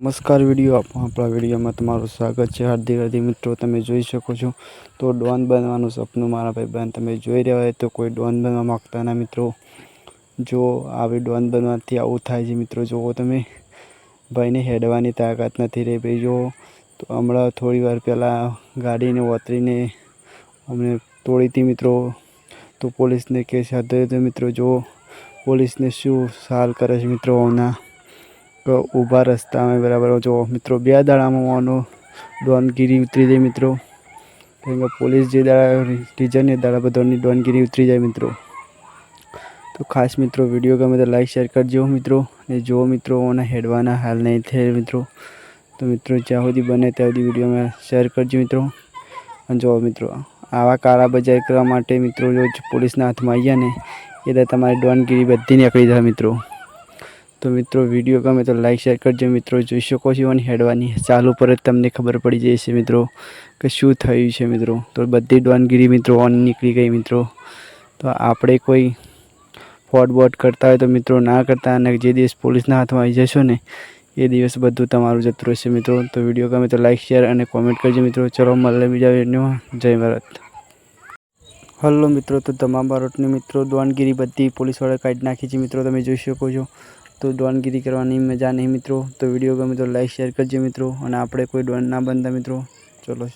નમસ્કાર વીડિયો, આપો આપણા વિડીયોમાં તમારું સ્વાગત છે. હાર્દિક હાર્દિક મિત્રો, તમે જોઈ શકો છો. તો ડોન બનવાનું સપનું મારા ભાઈ બહેન તમે જોઈ રહ્યા હોય તો કોઈ ડોન બનવા માગતા ના મિત્રો. જો આવી ડોન બનવાથી આવું થાય છે મિત્રો, જુઓ તમે. ભાઈને હેડવાની તાકાત નથી રહી ભાઈ જો તો હમણાં થોડી વાર પહેલાં ગાડીને ઓતરીને અમને તોડી હતી મિત્રો. તો પોલીસને કેસ હાથ ધર્યો મિત્રો જો પોલીસને શું સાલ કરે છે મિત્રો હમણાં ઊભા રસ્તામાં બરાબર. જો મિત્રો, બે દાડામાં આનો ડોનગીરી ઉતરી જાય મિત્રો. કેમ કે પોલીસ જે દાડા રીઝન એ દાડા બધાની ડોનગીરી ઉતરી જાય મિત્રો. તો ખાસ મિત્રો, વીડિયો ગમે તો લાઈક, શેર કરજો મિત્રો. અને જો મિત્રો, ઓના હેડવાના હાલ નહીં થાય મિત્રો, તો મિત્રો જ્યાં સુધી બને ત્યાં સુધી વિડીયોમાં શેર કરજો મિત્રો. અને જો મિત્રો, આવા કાળા બજાર કરવા માટે મિત્રો, જો પોલીસના હાથમાં આવ્યા ને એટલે તમારી ડોનગીરી બધી નીકળી જાય મિત્રો. તો મિત્રો વીડિયો ગમે તો લાઈક શેર કરજો મિત્રો. જોઈ શકો છો અને હેડવાની ચાલુ પર જ તમને ખબર પડી જાય છે મિત્રો, કે શું થયું છે મિત્રો. તો બધી ડોનગીરી મિત્રો ઓન નીકળી ગઈ મિત્રો. તો આપણે કોઈ ફોડ બોટ કરતા હોય તો મિત્રો ના કરતા અને જે દિવસ પોલીસના હાથમાં આવી જશો ને, એ દિવસ બધું તમારું જતું રહેશે મિત્રો. તો વીડિયો ગમે તો લાઈક શેર અને કોમેન્ટ કરજો મિત્રો. ચલો મળે બીજા વિડીયોમાં જય ભારત. હલો મિત્રો, તો તમામ બારોટની મિત્રો, ડોનગીરી બધી પોલીસવાળા કાઢી નાખી છે મિત્રો. તમે જોઈ શકો છો. તો ડોનગીરી કરવાની મજા નહીં મિત્રો. તો વીડિયો ગમે તો લાઈક શેર કરજો મિત્રો. અને આપણે કોઈ ડોન ના બનતા મિત્રો. ચલો